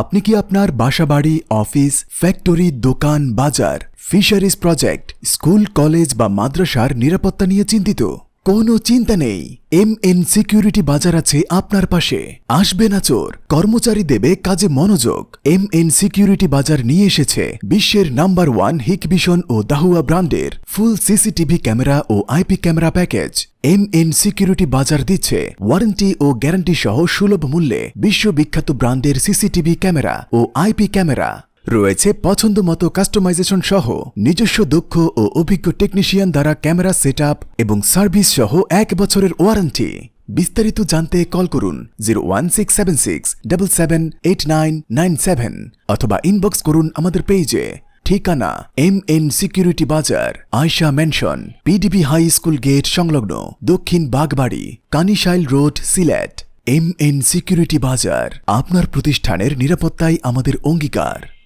আপনি কি আপনার বাসাবাড়ি, অফিস, ফ্যাক্টরি, দোকান, বাজার, ফিশারিজ প্রজেক্ট, স্কুল, কলেজ বা মাদ্রাসার নিরাপত্তা নিয়ে চিন্তিত? কোনো চিন্তা নেই। এম এন সিকিউরিটি বাজার আছে আপনার পাশে। আসবে না চোর। কর্মচারী দেবে কাজে মনোযোগ। এম এন সিকিউরিটি বাজার নিয়ে এসেছে। বিশ্বের নাম্বার ওয়ান হিকভিশন ও দাহুয়া ব্র্যান্ডের ফুল সিসিটিভি ক্যামেরা ও IP camera package. M N security বাজার দিচ্ছে। ওয়ারেন্টি ও গ্যারান্টি সহ সুলভ মূল্যে বিশ্ববিখ্যাত ব্র্যান্ডের সিসিটিভি ক্যামেরা ও আইপি ক্যামেরা। রয়েছে পছন্দ মতো কাস্টমাইজেশন সহ নিজস্ব দক্ষ ও অভিজ্ঞ টেকনিশিয়ান দ্বারা ক্যামেরা সেট এবং সার্ভিস সহ এক বছরের ওয়ারেন্টি বিস্তারিত জানতে কল করুন zero one six seven six seven eight nine nine seven অথবা ইনবক্স করুন আমাদের পেজে ঠিকানা এম এন সিকিউরিটি বাজার Ayesha mansion PDB high school gate সংলগ্ন দক্ষিণ Bagbari Kanishail road Sylhet. M N security বাজার আপনার প্রতিষ্ঠানের নিরাপত্তাই আমাদের অঙ্গীকার।